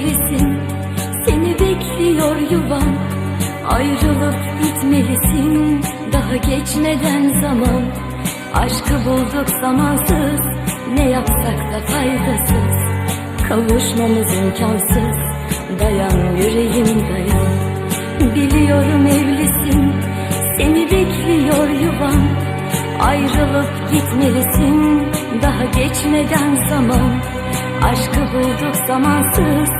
Evlisin Seni bekliyor yuvan Ayrılıp gitmelisin Daha geçmeden zaman. Aşkı bulduk zamansız Ne yapsak da faydasız. Kavuşmamız imkansız Dayan yüreğim dayan. Biliyorum evlisin Seni bekliyor yuvan Ayrılıp gitmelisin Daha geçmeden zaman. Aşkı bulduk zamansız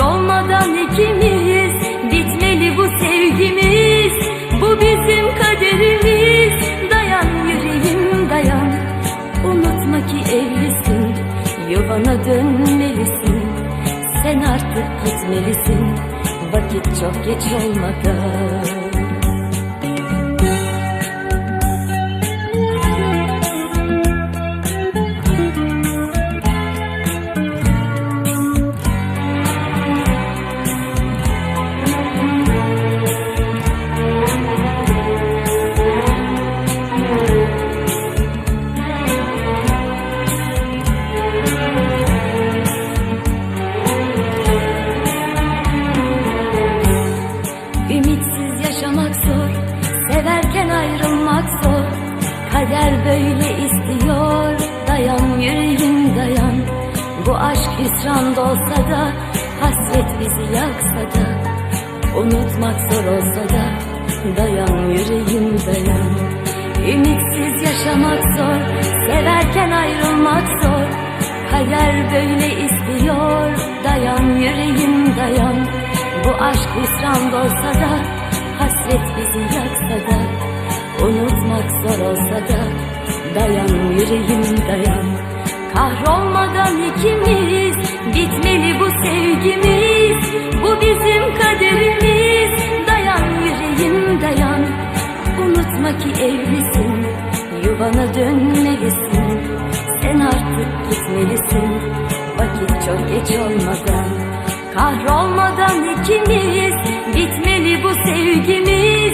Bitmeli bu sevgimiz Bu bizim kaderimiz. Dayan yüreğim dayan. Unutma ki evlisin Yuvana dönmelisin Sen artık gitmelisin Vakit çok geç olmadan yaşamak zor Severken ayrılmak zor. Kader böyle istiyor Dayan yüreğim dayan. Bu aşk hüsran da olsa da Hasret bizi yaksa da. Unutmak zor olsa da Dayan yüreğim dayan. Ümitsiz yaşamak zor Severken ayrılmak zor. Kader böyle istiyor Dayan yüreğim dayan. Bu aşk hüsran da olsa da Hasret bizi yaksa da Unutmak zor olsa da Dayan yüreğim dayan. Kahrolmadan ikimiz Bitmeli bu sevgimiz Bu bizim kaderimiz. Dayan yüreğim dayan Unutma ki evlisin Yuvana dönmelisin. Sen artık gitmelisin Vakit çok geç olmadan. Kahrolmadan ikimiz bu sevgimiz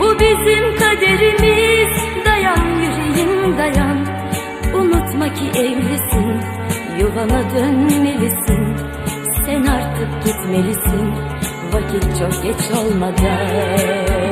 Bu bizim kaderimiz. Dayan yüreğim dayan. Unutma ki evlisin Yuvana dönmelisin. Sen artık gitmelisin Vakit çok geç olmadan